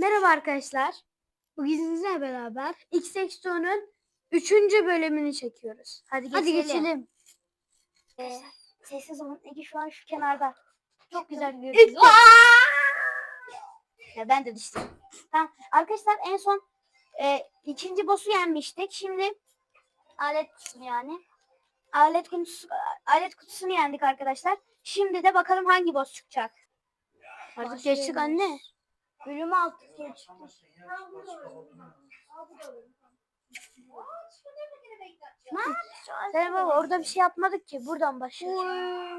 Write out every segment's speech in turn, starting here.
Merhaba arkadaşlar. Bugün sizinle beraber X-Exto'nun 3. bölümünü çekiyoruz. Hadi geçelim. Hadi geçelim. Ee, sessiz olun. Ege şu an şu kenarda. Çok güzel görünüyor. Ya ben de düştüm. Tamam. Arkadaşlar en son e, ikinci boss'u yenmiştik. Şimdi Alet kutusu yani. alet kutusu, alet kutusunu yendik arkadaşlar. Şimdi de bakalım hangi boss çıkacak. Artık geçtik anne. Bölüm altı geçti. Ne? Sen baba orada bir şey yapmadık ki. Buradan başlıyoruz.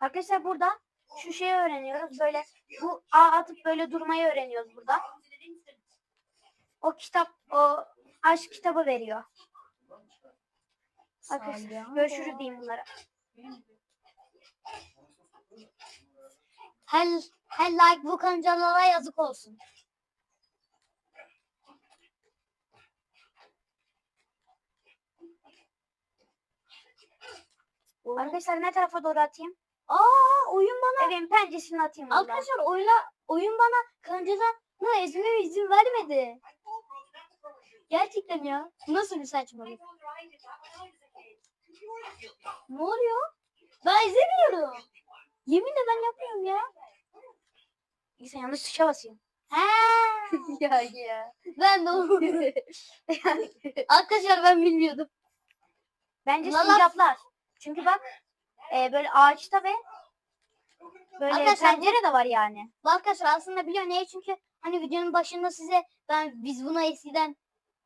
Arkadaşlar burada şu şeyi öğreniyoruz. Böyle bu A atıp böyle durmayı öğreniyoruz burada. O kitap o aşk kitabı veriyor. Arkadaşlar görüşürüz diyeyim bunlara. Her, her like bu kancalara yazık olsun. Arkadaşlar ne tarafa doğru atayım? Aa oyun bana Evin penceresine atayım. buradan. arkadaşlar oyuna oyun bana kancadan ezmeme izin vermedi. Gerçekten ya. Nasıl bir saçmalık? Ne oluyor? Ben izlemiyorum. Yeminle ben yapıyorum ya. Sen yanlış tuşa. He. ya ya. Ben de onu. Arkadaşlar ben bilmiyordum. Bence Valla- sincaplar. Çünkü bak e, böyle ağaçta ve böyle Arkadaşlar pencere de var yani. Arkadaşlar aslında biliyor niye? Çünkü hani videonun başında size ben biz buna eskiden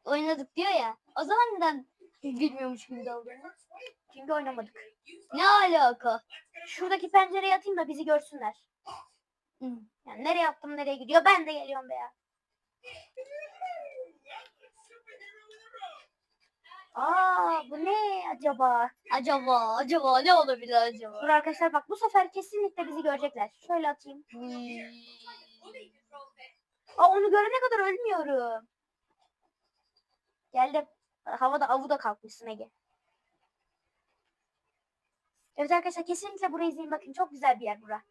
oynadık diyor ya. O zaman neden bilmiyormuş gibi davranıyor? Çünkü oynamadık. Ne alaka? Şuradaki pencereye atayım da bizi görsünler. Yani nereye attım nereye gidiyor ben de geliyorum be ya. Aa bu ne acaba? Acaba acaba ne olabilir acaba? Dur arkadaşlar bak bu sefer kesinlikle bizi görecekler. Şöyle atayım. Aa onu görene kadar ölmüyorum. Geldim. Havada avuda kalkmışsın Ege. Evet arkadaşlar kesinlikle burayı izleyin. Bakın çok güzel bir yer bura.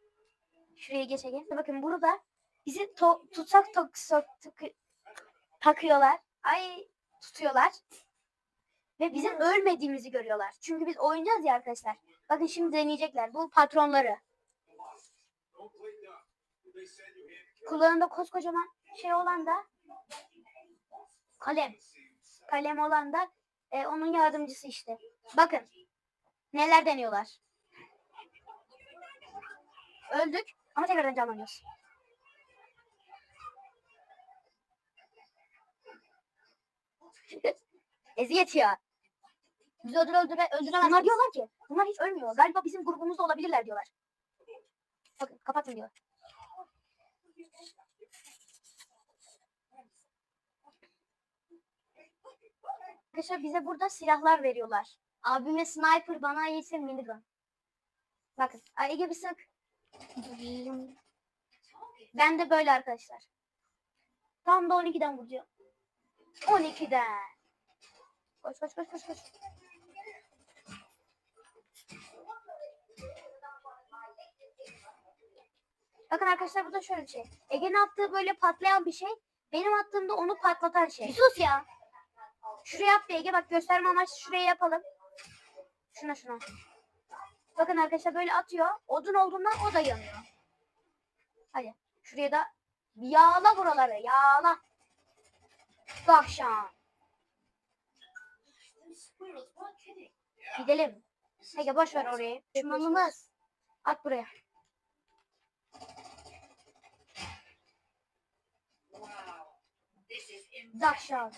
Şuraya geç Ege. Bakın burada bizi to- tutsak tok takıyorlar. Ay tutuyorlar. Ve bizim ölmediğimizi görüyorlar. Çünkü biz oynayacağız ya arkadaşlar. Bakın şimdi deneyecekler. Bu patronları. Kulağında koskocaman şey olan da kalem. Kalem olan da e, onun yardımcısı işte. Bakın neler deniyorlar. Öldük ama tekrardan canlanıyoruz. Eziyet ya. Bizi öldüre öldüre öldüremezsiniz. Bunlar diyorlar ki bunlar hiç ölmüyor. Galiba bizim grubumuzda olabilirler diyorlar. Bakın kapatın diyor. Arkadaşlar bize burada silahlar veriyorlar. Abime sniper bana ise minigun. Bakın Ege bir sık. Ben de böyle arkadaşlar. Tam da 12'den vuracağım. 12'den. Koş koş koş koş koş. Bakın arkadaşlar burada şöyle bir şey. Ege'nin attığı böyle patlayan bir şey. Benim attığımda onu patlatan şey. Bir sus ya. Şuraya bir Ege bak gösterme amaçlı şuraya yapalım. Şuna şuna. Bakın arkadaşlar böyle atıyor. Odun olduğundan o da yanıyor. Hadi şuraya da yağla buraları yağla. Bak şu an. Gidelim. Ege boş ver orayı. Düşmanımız. At buraya. An.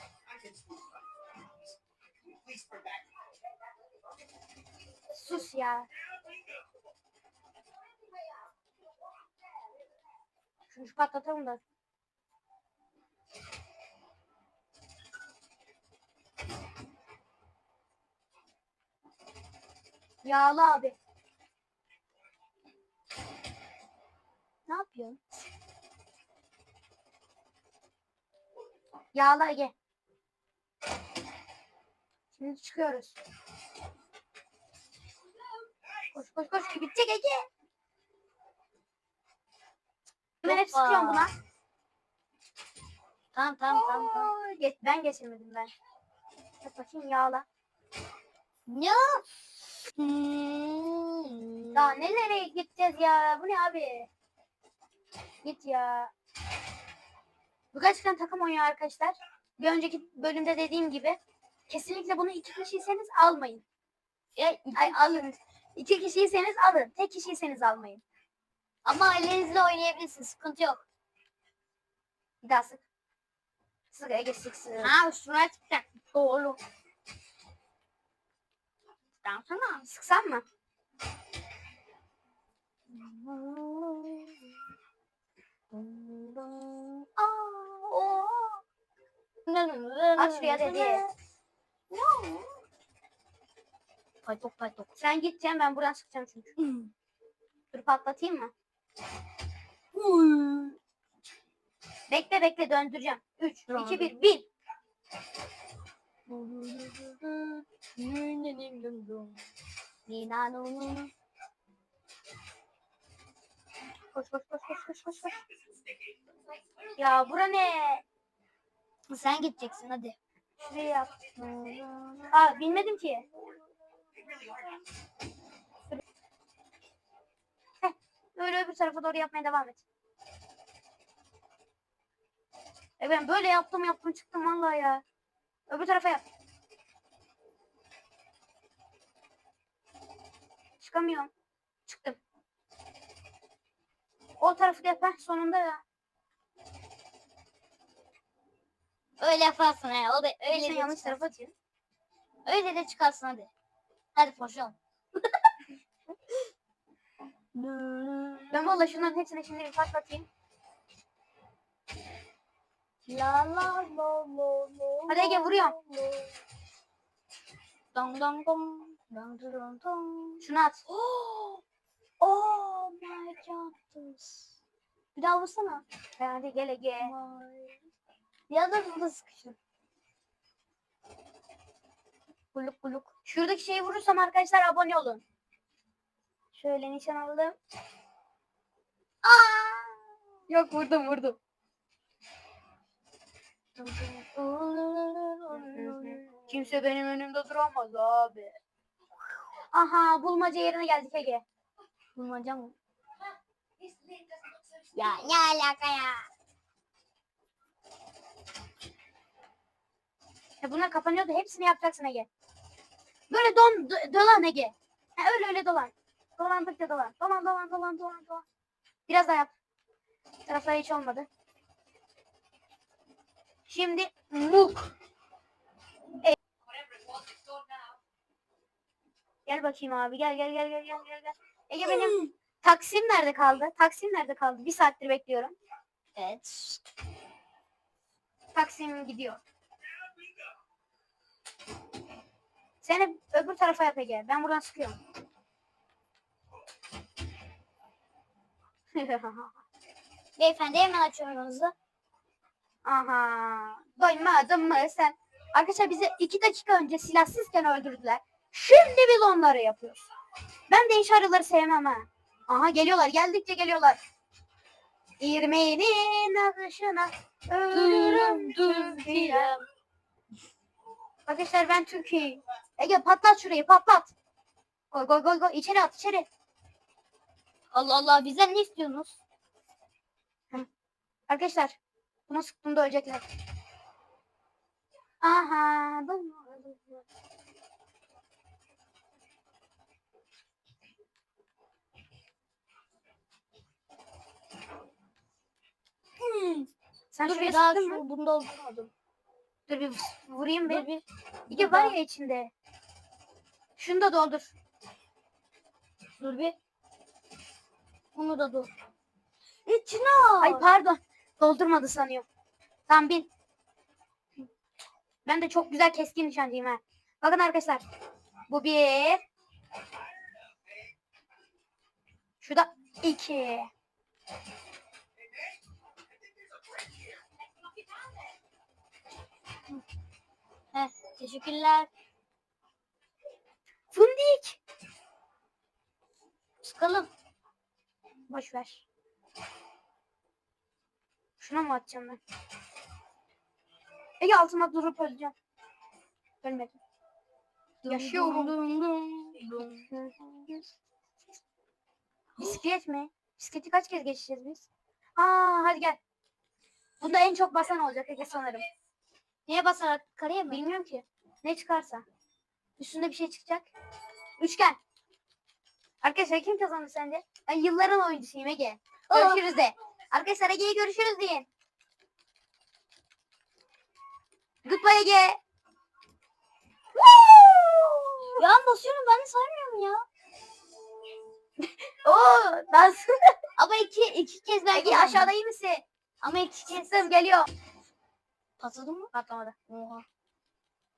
Sus ya. Şunu şu patlatalım da. Yağlı abi. Ne yapıyorsun? Yağlı Ege. Şimdi çıkıyoruz. Koş koş koş. Bitecek Ege. Ben hep sıkıyorum buna. Tamam tamam tamam. tamam. Oo, geç- ben geçirmedim ben. Bak bakayım yağla. Ya. Hmm. Daha nelere gideceğiz ya? Bu ne abi? Git ya. Bu gerçekten takım oyunu arkadaşlar. Bir önceki bölümde dediğim gibi kesinlikle bunu iki kişiyseniz almayın. Ya, iki- Ay alın. İki kişiyseniz alın. Tek kişiyseniz almayın. ama ailenizle oynayabilirsiniz. Sıkıntı yok. Bir daha sık. Sık Ege sık sık. Ha üstüne çıkacak. Doğru. Tamam sana. Sıksam mı? Aç şuraya dedi. Paytok paytok. Sen gideceksin ben buradan sıkacağım çünkü. Dur patlatayım mı? Bekle bekle döndüreceğim. 3, Dur 2, abi. 1, 1. Koş koş koş koş koş koş. koş. Ya bura ne? Sen gideceksin hadi. Şuraya yap. Aa bilmedim ki. Heh, böyle öbür tarafa doğru yapmaya devam et. E ben böyle yaptım yaptım çıktım vallahi ya. Öbür tarafa yap. Çıkamıyorum. Çıktım. O tarafı da yap. heh, sonunda ya. Öyle yaparsın he. O da Öyle öyle sen de yanlış çıkarsın. tarafa atıyorsun. Öyle de çıkarsın hadi. Hadi koşalım. Ben valla şunların hepsini şimdi bir patlatayım. La la la la la. Hadi Ege, vuruyorum. Dong dong dong. Dong dong dong. Şunu at. Oh, oh my god. Bir daha vursana. Hadi gel Ege. Ya da burada sıkışın. Kuluk kuluk. Şuradaki şeyi vurursam arkadaşlar abone olun. Şöyle nişan aldım. Aa! Yok vurdum vurdum. Kimse benim önümde duramaz abi. Aha bulmaca yerine geldik Ege. Bulmaca mı? Ya ne alaka ya? Ya bunlar kapanıyordu. Hepsini yapacaksın Ege. Böyle don do- dolan Ege. Ha, öyle öyle dolan. Dolandıkça dolan. Dolan dolan dolan dolan dolan. Biraz daha yap. Taraflar hiç olmadı. Şimdi muk. E- Gel bakayım abi. Gel gel gel gel gel gel. gel. Ege benim taksim nerede kaldı? Taksim nerede kaldı? Bir saattir bekliyorum. Evet. Taksim gidiyor. Sen hep öbür tarafa yap Ege. Ben buradan sıkıyorum. Beyefendi hemen açıyorum hızlı. Aha. Doymadın mı sen? Arkadaşlar bizi iki dakika önce silahsızken öldürdüler. Şimdi biz onları yapıyoruz. Ben de iş arıları sevmem ha. Aha geliyorlar. Geldikçe geliyorlar. İrmeğinin akışına ölürüm Türkiye'm. Arkadaşlar ben Türkiye'yim. Ege patlat şurayı patlat. Koy koy koy koy. İçeri at içeri. Allah Allah bizden ne istiyorsunuz? Arkadaşlar bunu sıktığımda ölecekler. Aha. bu- Sen Dur bir daha şu bunu doldurmadım. Dur bir vurayım bir. Bir. İki var ya içinde. Şunu da doldur. Dur bir. Bunu da dur. İçine. Ay pardon. Doldurmadı sanıyorum. Tamam bin. Ben de çok güzel keskin nişancıyım ha. Bakın arkadaşlar. Bu bir. Şu da iki. Heh, teşekkürler. Fundik. Sıkalım. Boş ver. Şuna mı atacağım ben? Ege altına durup öleceğim. Ölmedim. Yaşıyorum. Bisiklet mi? Bisikleti kaç kez geçeceğiz biz? Aa hadi gel. Bunda en çok basan olacak Ege sanırım. Neye basarak karaya mı? Bilmiyorum ki. Ne çıkarsa. Üstünde bir şey çıkacak. Üçgen. Arkadaşlar kim kazandı sence? Ben yılların oyuncusuyum Ege. Görüşürüz de. Arkadaşlar Ege'ye görüşürüz deyin. Goodbye Ege. Ya ben basıyorum ben de saymıyorum ya. Oo, dans. Ama iki, iki kez ben Ege aşağıda iyi misin? Ama iki kez. Geliyor. Patladı mı? Patlamadı. Oha.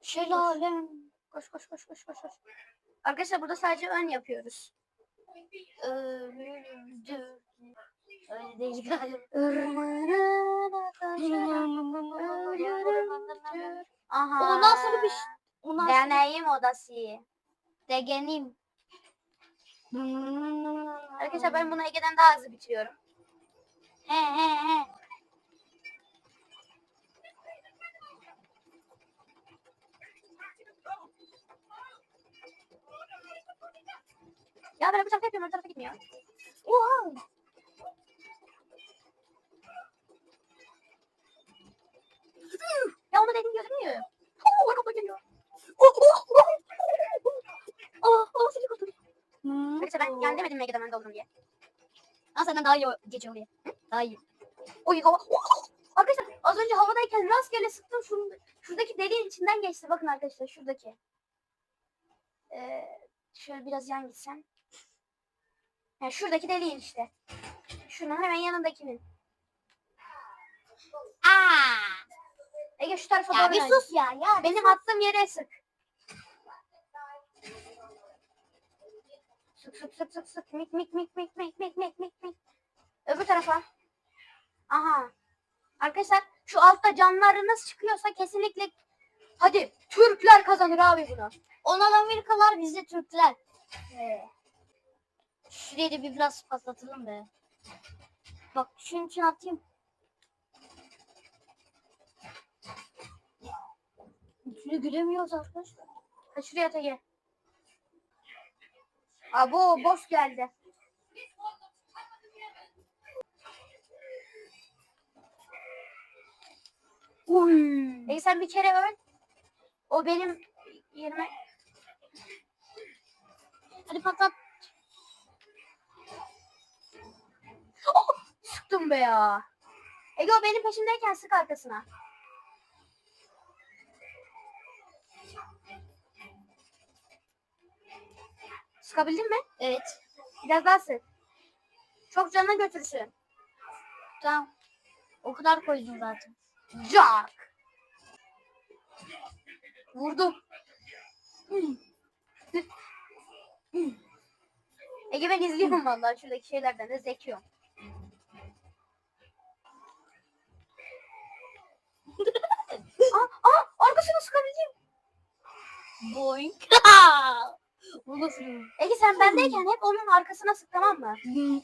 Şelalem. Koş koş koş koş koş. koş. Arkadaşlar burada sadece ön yapıyoruz. Öldü. Öyle değil galiba. Aha. Ondan sonra bir Ondan sonra Deneyim odası. degenim. Arkadaşlar ben bunu Ege'den daha hızlı bitiriyorum. He he he. Ya ben bu tarafa yapıyorum, o tarafa gitmiyor. Oha. Ya onu dedim gözükmüyor. Oh, arkamda geliyor. Oh, oh, seni kurtuldum. Hmm. Arkadaşlar ben yani demedim mi Ege'den ben doldum diye. Aa senden daha iyi geçiyor oraya. Hı? Daha iyi. Oy hava. Arkadaşlar az önce havadayken rastgele sıktım. Şurada, şuradaki deliğin içinden geçti. Bakın arkadaşlar şuradaki. Ee, şöyle biraz yan gitsem. Yani şuradaki deliğin işte. Şunun hemen yanındakinin. Aa. Ege şu tarafa Ya doğru bir dön. sus ya ya. Benim attığım yere sık. Sık sık sık sık sık. Mik mik mik mik mik mik mik mik mik. Öbür tarafa. Aha. Arkadaşlar şu altta canlarınız çıkıyorsa kesinlikle hadi Türkler kazanır abi bunu. Onlar Amerikalılar biz de Türkler. Ee, Şurayı da bir biraz patlatalım be. Bak şunun için atayım. Şunu gülemiyoruz arkadaşlar. ha şuraya at Ege. Abo boss geldi. Uy. Ege sen bir kere öl. O benim yerime. Hadi patlat. Sıktım be ya. Ege o benim peşimdeyken sık arkasına. Sıkabildin mi? Evet. Biraz daha sık. Çok canına götürsün. Tamam. O kadar koydum zaten. Jack. Vurdum. Ege ben izliyorum vallahi şuradaki şeylerden de zekiyorum. aa, aa, sıkabildim. Boing. Bu nasıl? Ege sen bendeyken hep onun arkasına sık tamam mı?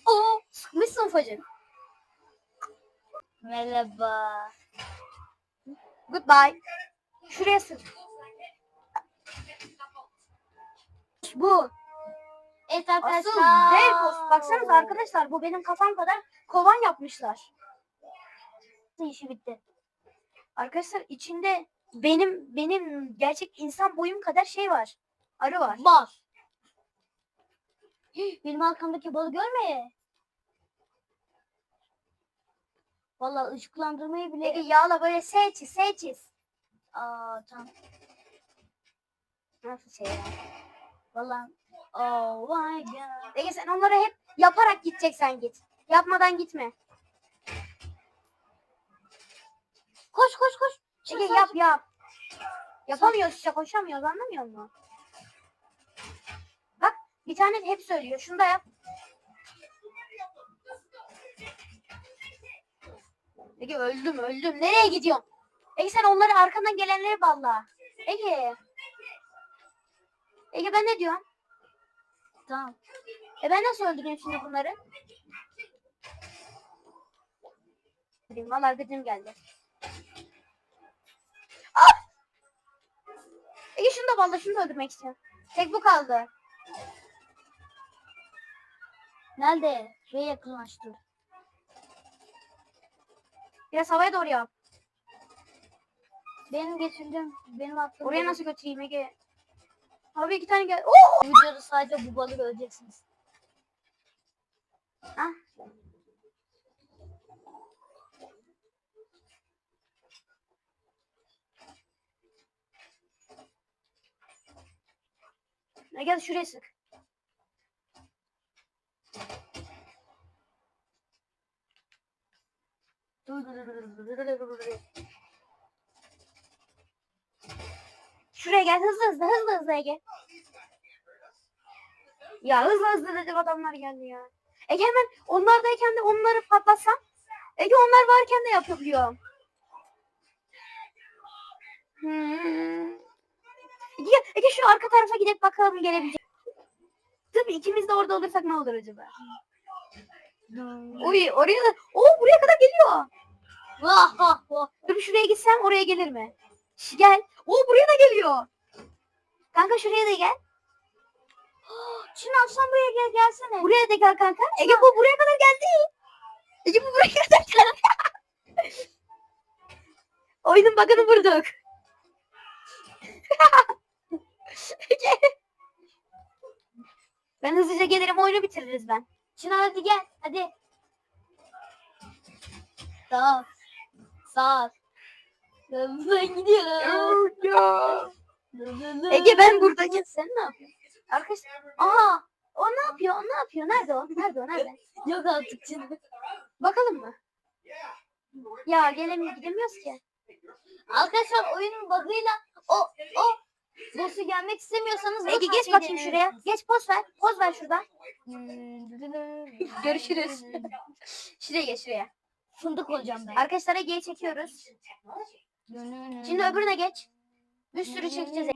Oo, sıkmışsın ufacık. Merhaba. Goodbye. Şuraya sık. Bu. Evet Asıl arkadaşlar. dev boss. Baksanıza arkadaşlar bu benim kafam kadar kovan yapmışlar. işi bitti. Arkadaşlar içinde benim benim gerçek insan boyum kadar şey var. Arı var. Bas. Benim arkamdaki balı görme. Vallahi ışıklandırmayı bile... Ege yağla böyle S çiz, S çiz. Aa tamam. Nasıl şey ya? Vallahi... Oh my god. Ege sen onları hep yaparak gideceksen git. Yapmadan gitme. Koş koş koş. Ege yap yap. Yapamıyoruz işte koşamıyoruz anlamıyor musun? Bak bir tane hep söylüyor. Şunu da yap. Ege öldüm öldüm. Nereye gidiyorsun? Ege sen onları arkandan gelenleri balla. Ege. Ege ben ne diyorum? Tamam. E ben nasıl öldüreyim şimdi bunları? Vallahi gıcım geldi. Şunu da öldürmek istiyorum. Tek bu kaldı. Nerede? Şuraya yakınlaştır. Biraz havaya doğru yap. Benim geçirdim. Benim aklım. Oraya nasıl götüreyim Ege? Abi iki tane gel. Oo! Videoda sadece bu balığı öleceksiniz. Ah. Ya gel şuraya sık. Şuraya gel hızlı hızlı hızlı hızlı Ege. Ya hızlı hızlı dedim adamlar geldi ya. Ege hemen onlardayken de onları patlatsam. Ege onlar varken de yapabiliyorum. Hmm. Ege, Ege şu arka tarafa gidip bakalım gelebilecek. Tabii ikimiz de orada olursak ne olur acaba? Oy oraya da Oo buraya kadar geliyor. Vah. Dur şuraya gitsem oraya gelir mi? Gel. Oo buraya da geliyor. Kanka şuraya da gel. Çınar sen buraya gel gelsene. Buraya da gel kanka. Ege bu buraya kadar geldi. Ege bu buraya kadar geldi. Oyunun bug'ını vurduk. Ege. Ben hızlıca gelirim oyunu bitiririz ben. Çınar hadi gel. Hadi. Sağ ol. Sağ ol. Ben gidiyorum. Ege ben buradayım. Sen ne yapıyorsun? Arkadaş. Aha. O ne yapıyor? O ne yapıyor? Nerede o? Nerede o? Nerede? Yok artık Çınar. Bakalım mı? Ya gelemiyor gidemiyoruz ki. Arkadaşlar oyunun bug'ıyla o o boss'u gelmek istemiyorsanız Ege geç bakayım şuraya. Geç poz ver. Poz ver şuradan. Hmm. Görüşürüz. Şuraya geç şuraya. Fındık olacağım ben. Arkadaşlar Ege'yi çekiyoruz. Şimdi öbürüne geç. Bir sürü çekeceğiz.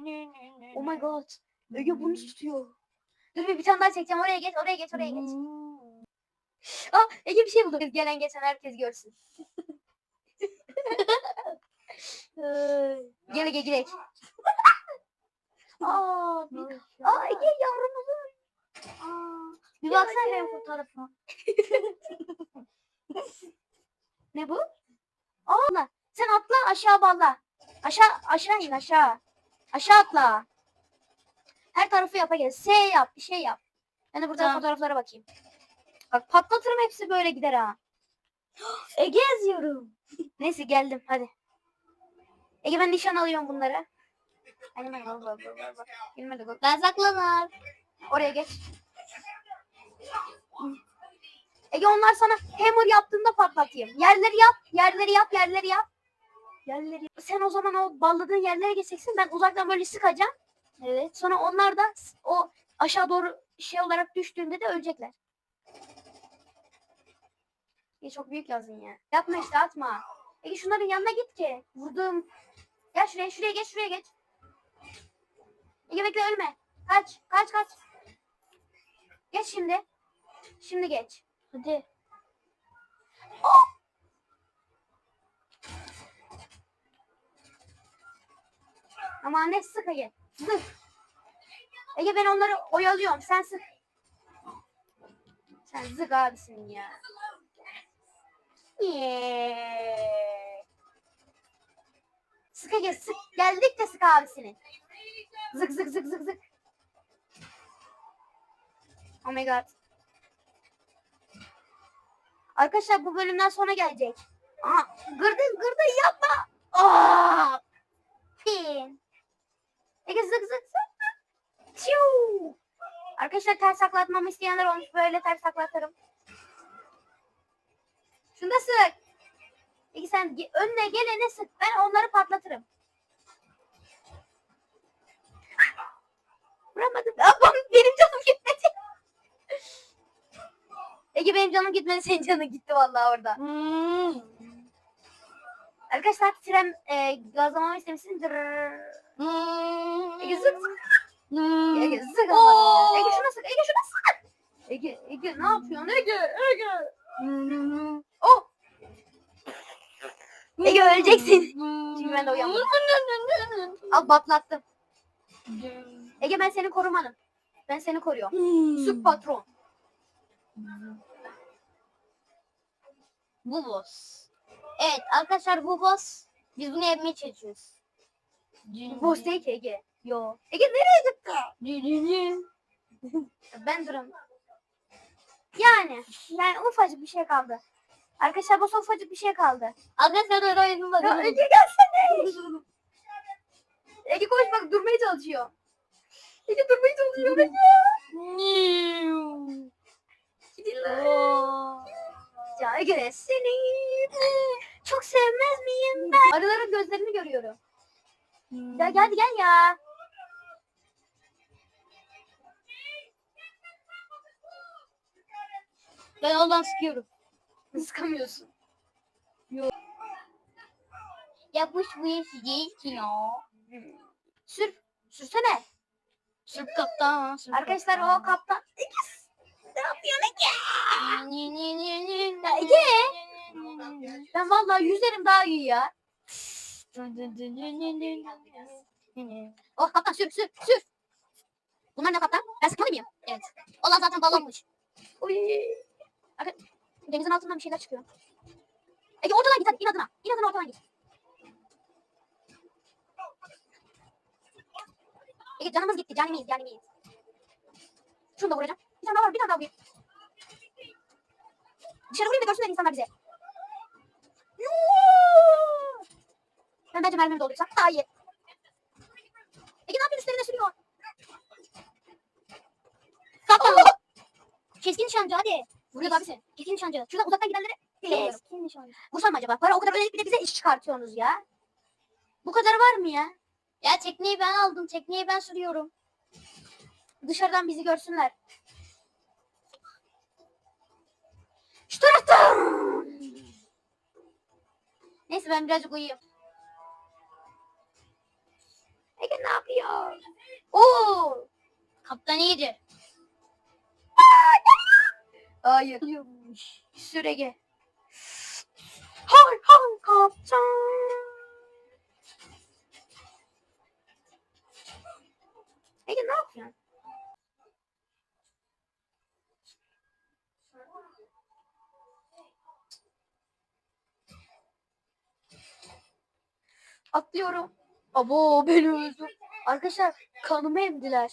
Oh my god. Ege bunu tutuyor. Dur bir, bir tane daha çekeceğim. Oraya geç, oraya geç, oraya geç. Aa Ege bir şey buldu. Gelen geçen herkes görsün. Gel Ege gidelim. Aa, bir, aa Ege yavrumuzun. Aa, Bir baksana benim fotoğrafıma. ne bu? Aa, sen atla aşağı balla. Aşağı aşağı in aşağı. Aşağı atla. Her tarafı yapa gel. S yap bir şey yap. Ben de burada Tamam. fotoğraflara bakayım. Bak patlatırım hepsi böyle gider ha. Ege yazıyorum. Neyse geldim hadi. Ege ben nişan alıyorum bunları. Ben bak bak. Ben saklanır. Oraya geç. Ege onlar sana hammer yaptığında patlatayım. Yerleri yap, yerleri yap, yerleri yap. Yerleri Sen o zaman o balladığın yerlere geçeceksin. Ben uzaktan böyle sıkacağım. Evet. Sonra onlar da o aşağı doğru şey olarak düştüğünde de ölecekler. Ya çok büyük yazdın ya. Yapma işte atma. Ege şunların yanına git ki. Vurdum. Gel şuraya, şuraya geç, şuraya geç. Ege bekle ölme. Kaç, kaç, kaç. Geç şimdi. Şimdi geç. Hadi. Ama ne sık Ege. Sık. Ege ben onları oyalıyorum. Sen sık. Sen zık abisin ya. Yeah. Sık Ege sık. Geldik de sık abisini. Zık zık zık zık zık. Oh my god. Arkadaşlar bu bölümden sonra gelecek. Aha, gırdın gırdın yapma. Aa! Pin. Ege zık zık zık. Çiu. Arkadaşlar ters saklatmamı isteyenler olmuş. Böyle ters saklatırım. Şunu da sık. Ege sen önüne gelene sık. Ben onları patlatırım. benim canım gitmedi senin canın gitti vallahi orada. Hmm. Arkadaşlar tren e, gazlamamı istemişsin. Hmm. Ege sık hmm. Ege sık. Ege şuna sık. Ege şuna sık. Ege, Ege ne yapıyorsun? Ege, Ege. Hmm. Oh. Hmm. Ege öleceksin. Çünkü ben de uyandım. Al batlattım. Ege ben seni korumanım. Ben seni koruyorum. Süp patron. Bu boss. Evet arkadaşlar bu boss. Biz bunu yapmaya çalışıyoruz. Boss değil ki Ege. Yo. Ege nereye gitti? Ben durum. Yani. Yani ufacık bir şey kaldı. Arkadaşlar boss ufacık bir şey kaldı. Arkadaşlar öyle oyunun Ya. Ege gelsene. Ege koş bak durmaya çalışıyor. Ege durmaya çalışıyor Ege. Gidin lan. Ya Ege seni çok sevmez miyim ben? Arıların gözlerini görüyorum. Ya geldi gel ya. Ben ondan sıkıyorum. Sıkamıyorsun. Yapmış bu iş değil ki ya. Sür. Sürsene. Sırf kaptan. sırf Arkadaşlar kaptan. o kaptan. Ege ne yapıyorsun Ege? Ya Ege. Ben vallahi yüzerim daha iyi ya. Oh kaptan sür sür sür. Bunlar ne kaptan? Ben sıkmalı mıyım? Evet. Olan zaten balonmuş. Uy. Denizin altından bir şeyler çıkıyor. Ege ortadan git hadi inadına. İnadına ortadan git. Ege canımız gitti. Canimiyiz canimiyiz. Şunu da vuracağım. Bir tane daha var bir tane daha vurayım. Dışarı vurayım da görsünler insanlar bizi. Yuuu! Ben bence mermimi doldursam daha iyi. Ege ne yapıyorsun üstlerine sürüyor? Kaptan! Keskin nişancı hadi. Vuruyor abi seni. Keskin nişancı. Şuradan uzaktan gidenlere Kes. Keskin nişancı. Vursam mı acaba? Para o kadar ödenip bir de bize iş çıkartıyorsunuz ya. Bu kadar var mı ya? Ya tekneyi ben aldım. Tekneyi ben sürüyorum. Dışarıdan bizi görsünler. Şu tarafta. Neyse ben birazcık uyuyayım. Ege ne yapıyor? Oo! Kaptan iyidir. Hayır. Sür Ege. Hay hay kaptan. Ege ne yapıyorsun? Atlıyorum. Abo beni öldü. Arkadaşlar kanımı emdiler.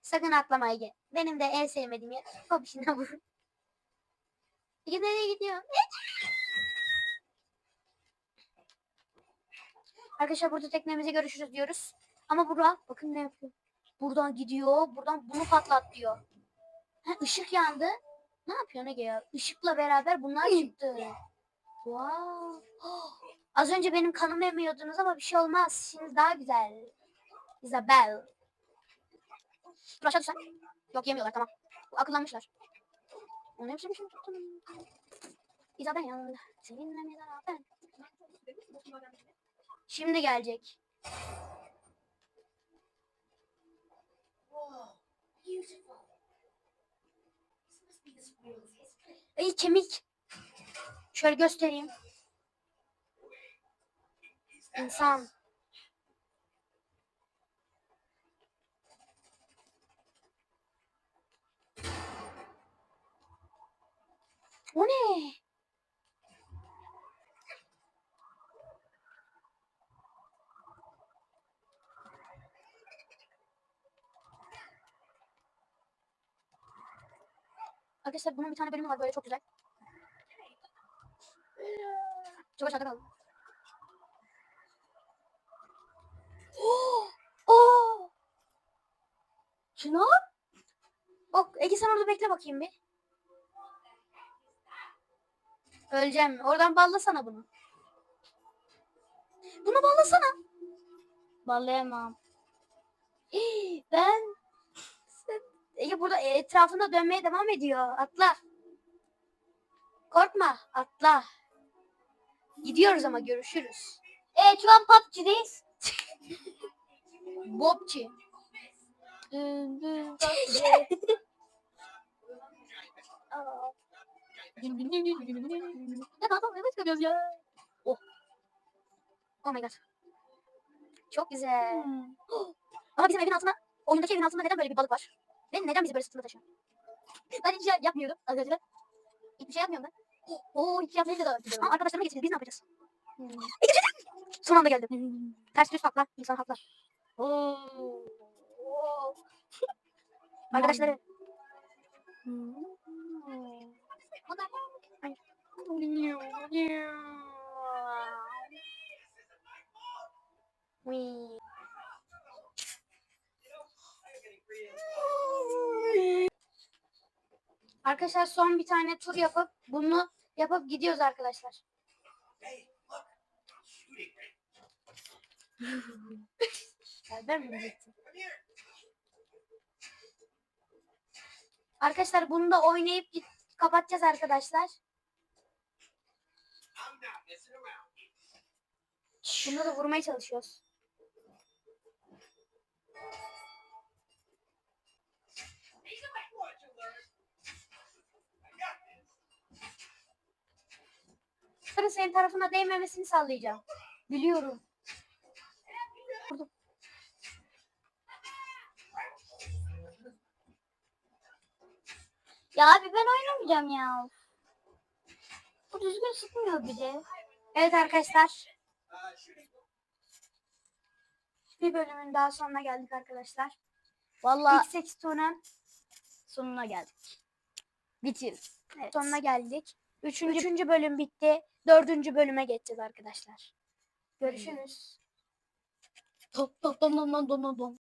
Sakın atlama Ege. Benim de en sevmediğim yer. Hop işine vur. Ege nereye gidiyor? Arkadaşlar burada teknemize görüşürüz diyoruz. Ama Burak bakın ne yapıyor. Buradan gidiyor. Buradan bunu patlat diyor. Ha, ışık yandı. Ne yapıyor Ege ya? Işıkla beraber bunlar çıktı. Wow. Az önce benim kanımı emiyordunuz ama bir şey olmaz. Şimdi daha güzel. Isabel. Dur aşağı düşsen. Yok yemiyorlar tamam. Akıllanmışlar. Onu hepsini şimdi tuttum. Isabel. Seninle beraber. Şimdi gelecek. Ay kemik. Şöyle göstereyim. İnsan. O ne? Arkadaşlar bunun bir tane bölümü var böyle çok güzel. Çok aşağıda kaldı. Oh! Oh! Bak. Bak Ege sen orada bekle bakayım bir. Öleceğim. Oradan ballasana bunu. Bunu ballasana. Ballayamam. Hii, ben Ege burada etrafında dönmeye devam ediyor. Atla. Korkma. Atla. Gidiyoruz ama görüşürüz. Evet şu an PUBG'deyiz. Bobçi. Dün dün Aa. Ya kanka neden çıkamıyoruz ya? Oh my god. Çok güzel. Hmm. Ama bizim evin altında, oyundaki evin altında neden böyle bir balık var? Ve neden bizi böyle sırtında taşıyor? Ben hiç şey yapmıyorum arkadaşlar. Hiçbir şey yapmıyorum ben. Oo hiç yapmayınca da güzel Ama oluyor. arkadaşlarıma geçeceğiz. Biz ne yapacağız? Hmm. Son anda geldim. Ters düz haklar. insan haklar. Oo. Arkadaşları. Arkadaşlar son bir tane tur yapıp bunu yapıp gidiyoruz arkadaşlar. Berber mi? Arkadaşlar bunu da oynayıp git- kapatacağız arkadaşlar. Bunu da vurmaya çalışıyoruz. Sonra senin tarafına değmemesini sağlayacağım. Biliyorum. Ya abi ben oynamayacağım ya. Bu düzgün sıkmıyor bir de. Evet arkadaşlar. Bir bölümün daha sonuna geldik arkadaşlar. Valla İlk 8 turun sonuna geldik. Bitiyoruz. Evet. sonuna geldik. Üçüncü, Üçüncü bölüm bitti. Dördüncü bölüme geçeceğiz arkadaşlar. Görüşürüz. Top top dom dom dom dom dom.